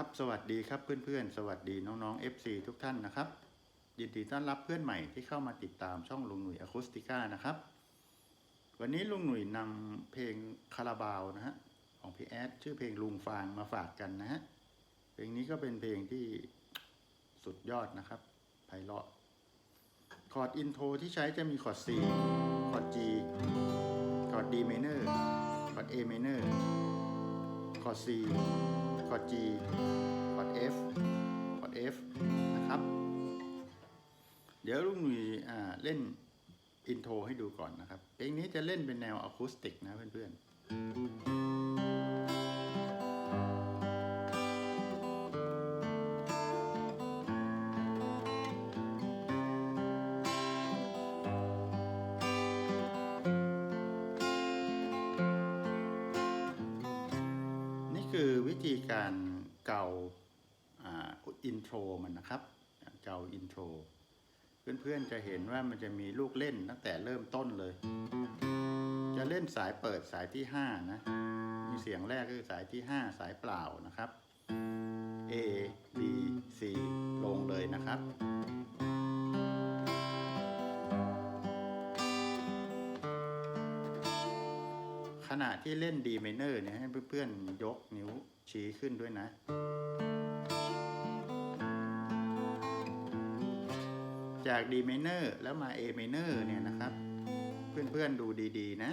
ครับสวัสดีครับเพื่อนๆ สวัสดีน้องๆ FC ทุกท่านนะครับ ยินดีต้อนรับเพื่อนใหม่ที่เข้ามาติดตามช่องลุงหนุ่ยอะคูสติก้านะครับ วันนี้ลุงหนุ่ยนำเพลงคาราบาวนะฮะของพี่แอดชื่อเพลงลุงฟางมาฝากกันนะฮะเพลงนี้ก็เป็นเพลงที่สุดยอดนะครับไพเราะคอร์ดอินโทรที่ใช้จะมีคอร์ด C คอร์ด G คอร์ด D minor คอร์ด A minor คอร์ด C คอร์ด G คอร์ด F คอร์ด F นะครับ เดี๋ยวลุงหนุ่ยอ่าเล่นอินโทรให้ดูก่อนนะครับ เพลงนี้จะเล่นเป็นแนวอะคูสติกนะเพื่อนๆ วิธีการเกาอินโทรมันนะครับ เกาอินโทร เพื่อนๆจะเห็นว่ามันจะมีลูกเล่นตั้งแต่เริ่มต้นเลย จะเล่นสายเปิดสายที่ 5 นะ มีเสียงแรกก็คือสายที่ 5 สายเปล่านะครับ A B C ลงเลยนะครับ ณะที่เล่น D minor เนี่ยให้เพื่อนๆยกนิ้วชี้ขึ้นด้วยนะ จาก D minor แล้วมา A minor เนี่ยนะครับ เพื่อนๆดูดีๆนะ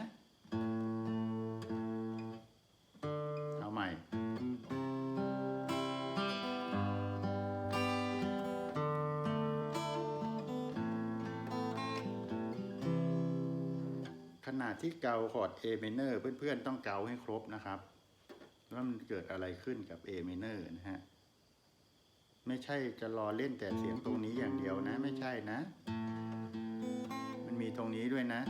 ขณะที่เกาคอร์ด A minor เพื่อนๆ ต้องเกาให้ครบนะครับว่ามันเกิดอะไรขึ้นกับ A minor นะฮะ ไม่ใช่จะรอเล่นแต่เสียงตรงนี้อย่างเดียวนะ ไม่ใช่นะ มันมีตรงนี้ด้วยนะ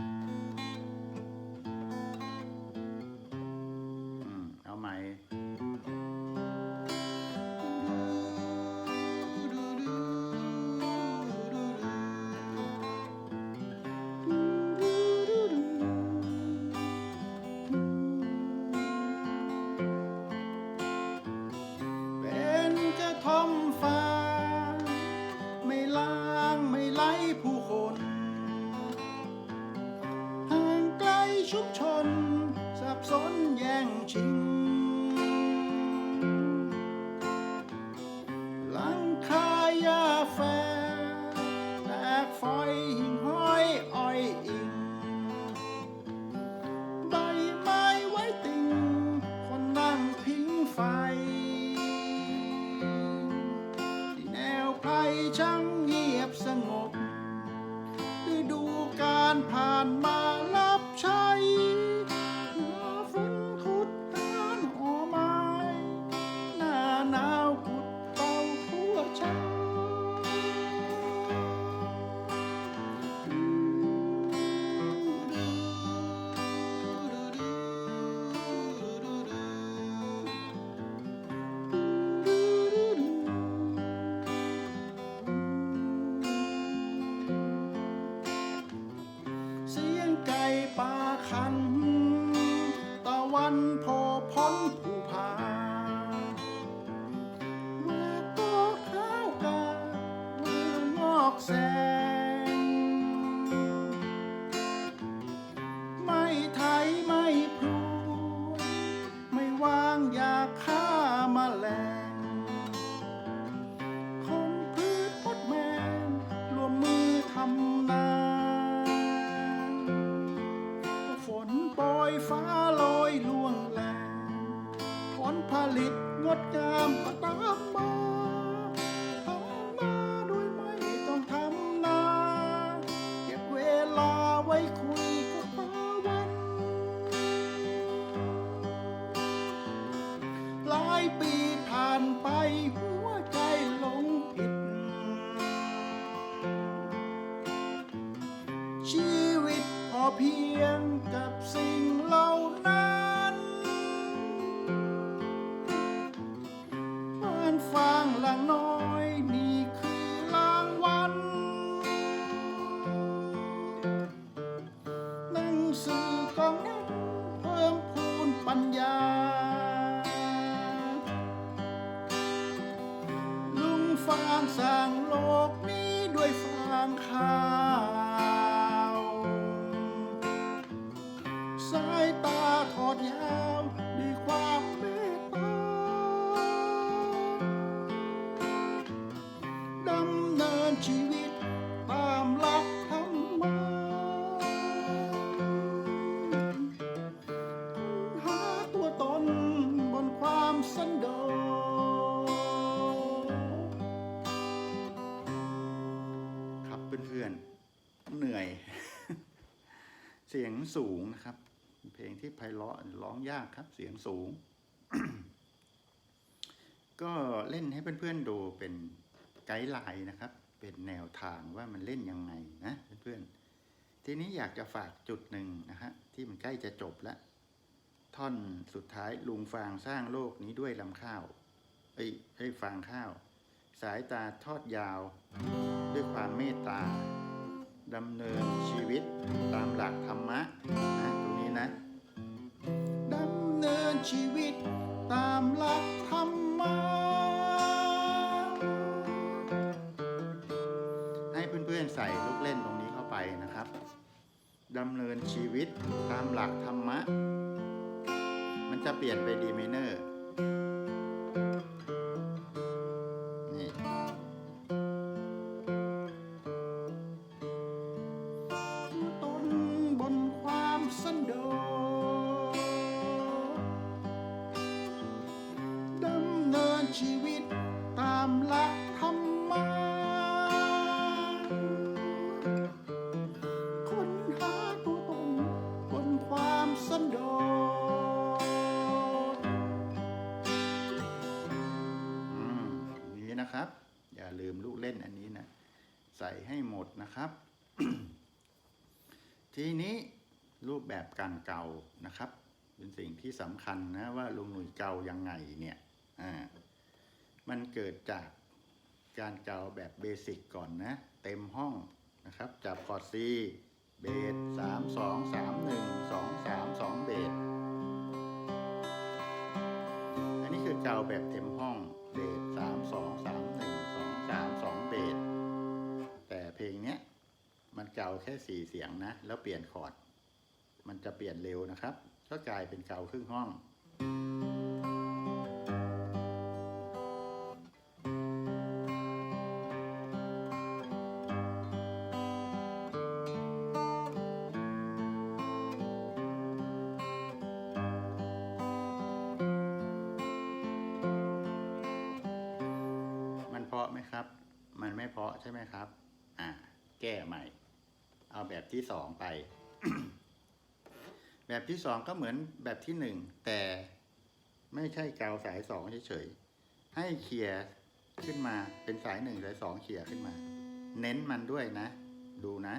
ผลผลิตงดงามก็ตามมาางหลังน้อยนี่คือรางวัลหนังสือกองนั้นเพิ่มพูนปัญญาการสร้างโลกนี้ด้วยฟางข้าวสายตาทอดยาวด้วยความเมต เสียงสูงนะครับ เพลงที่ไพเราะร้องยากครับ เสียงสูง ก็เล่นให้เพื่อนๆดูเป็นไกด์ไลน์นะครับ เป็นแนวทางว่ามันเล่นยังไงนะเพื่อนๆ ทีนี้อยากจะฝากจุดหนึ่งนะฮะที่มันใกล้จะจบแล้วท่อนสุดท้ายลุงฟางสร้างโลกนี้ด้วยลำข้าวเอ้ยให้ฟางข้าว สายตาทอดยาว ด้วยความเมตตา ดำเนินชีวิตตามหลักธรรมะนะตรงนี้นะดำเนินชีวิตตามหลักธรรมะให้เพื่อนๆใส่ลูกเล่นตรงนี้เข้าไปนะครับดำเนินชีวิตตามหลักธรรมะ มันจะเปลี่ยนไปดีเมเนอร์ อย่าลืมลูกเล่นอันนี้นะ ใส่ให้หมดนะครับ ทีนี้รูปแบบการเกานะครับ เป็นสิ่งที่สำคัญนะว่าลุงหนุ่ยเกายังไงเนี่ยอ่ามันเกิดจากการเกาแบบเบสิกก่อนนะ เต็มห้องนะครับ จับคอร์ดซีเบสสามสองสามหนึ่งสองสามสองเบสอันนี้คือเกาแบบเต็มาแค่สี่เสียงนะ แล้วเปลี่ยนคอร์ด มันจะเปลี่ยนเร็วนะครับ ก็กลายเป็นเกาครึ่งห้อง มันเพาะไหมครับ มันไม่เพาะใช่ไหมครับ อ่า แก้ใหม่ เอาแบบที่สองไป แบบที่สองก็เหมือนแบบที่หนึ่งแต่ไม่ใช่กาวสายสองเฉยๆให้เขี่ยขึ้นมาเป็นสายหนึ่งสายสองเขี่ยขึ้นมา เน้นมันด้วยนะ ดูนะ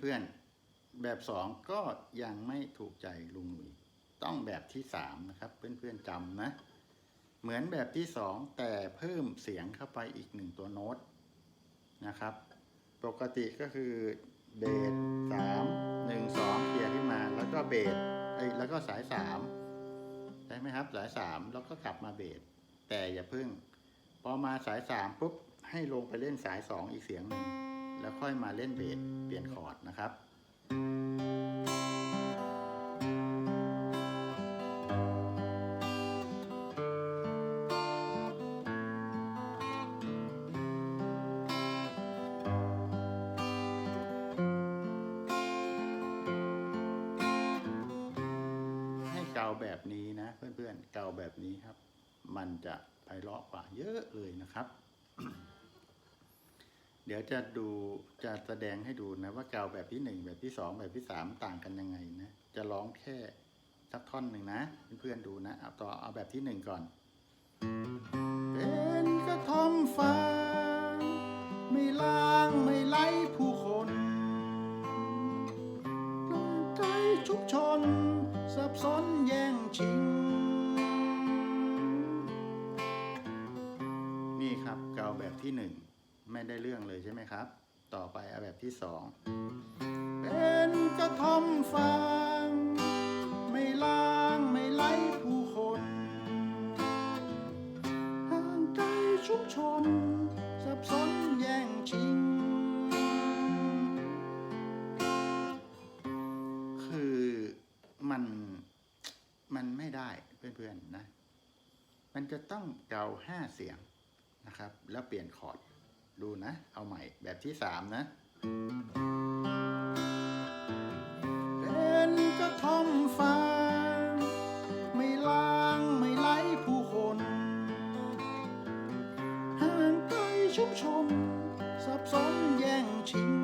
เพื่อนๆ แบบสองก็ยังไม่ถูกใจลุงหนุ่ยต้องแบบที่สามนะครับเพื่อนๆจำนะ เหมือนแบบที่สองแต่เพิ่มเสียงเข้าไปอีกหนึ่งตัวโน้ตนะครับ ปกติก็คือเบสสามหนึ่งสองเคลียร์ขึ้นมาแล้วก็เบสเอ้แล้วก็สายสามใช่ไหมครับสายสามแล้วก็กลับมาเบสแต่อย่าเพิ่ง พอมาสายสามปุ๊บให้ลงไปเล่นสายสองอีกเสียงหนึ่ง แล้วค่อยมาเล่นเบสเปลี่ยนคอร์ดนะครับให้เกาแบบนี้นะเพื่อนๆ เกาแบบนี้ครับ มันจะไพเราะกว่าเยอะเลยนะครับ เดี๋ยวจะดูจะแสดงให้ดูนะว่าเกาแบบที่หนึ่งแบบที่สองแบบที่สามต่างกันยังไงนะ จะร้องแค่สักท่อนหนึ่งนะเพื่อนๆดูนะเอาต่อเอาแบบที่หนึ่งก่อน เป็นกระท่อมฟางไม่ล้างไม่ไล่ผู้คนปล่อยใจชุกชน สับสนแย่งชิง นี่ครับเกาแบบที่หนึ่ง ไม่ได้เรื่องเลยใช่ไหมครับ ต่อไปเอาแบบที่สองเป็นกระท่อมฟางไม่ล้างไม่ไล่ผู้คนห่างไกลชุมชน สับสนแย่งชิง คือมันมันไม่ได้เพื่อนๆนะ มันจะต้องเกาห้าเสียงนะครับ แล้วเปลี่ยนคอร์ด ดูนะ เอาใหม่แบบที่สามนะเป็นกระท่อมฟางไม่ล้างไม่ไล่ผู้คนห่างไกลชุมชนสับสนแย่งชิง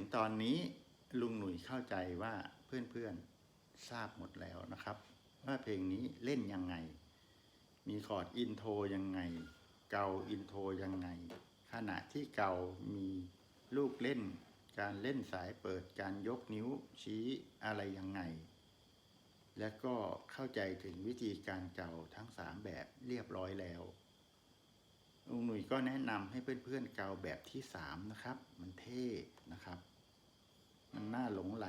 ถึงตอนนี้ลุงหนุ่ยเข้าใจว่าเพื่อนๆทราบหมดแล้วนะครับ ว่าเพลงนี้เล่นยังไง มีคอร์ดอินโทรยังไง เกาอินโทรยังไง ขณะที่เกามีลูกเล่น การเล่นสายเปิดการยกนิ้วชี้อะไรยังไง และก็เข้าใจถึงวิธีการเกาทั้งสามแบบเรียบร้อยแล้วลุงหนุ่ยก็แนะนำให้เพื่อนๆเกาแบบที่สามนะครับ มันเท่นะครับ มันน่าหลงไหล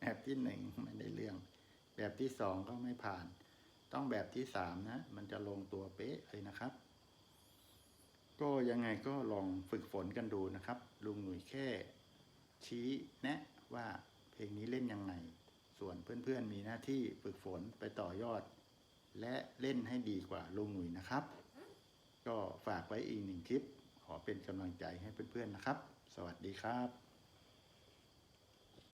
แบบที่หนึ่งไม่ได้เรื่อง แบบที่สองก็ไม่ผ่าน ต้องแบบที่สามนะ มันจะลงตัวเป๊ะเลยนะครับ ก็ยังไงก็ลองฝึกฝนกันดูนะครับ ลุงหนุ่ยแค่ ชี้แนะว่าเพลงนี้เล่นยังไง ส่วนเพื่อนๆมีหน้าที่ฝึกฝนไปต่อยอด และเล่นให้ดีกว่าลุงหนุ่ยนะครับ ก็ฝากไว้อีกหนึ่งคลิป ขอเป็นกำลังใจให้เพื่อนๆนะครับ สวัสดีครับ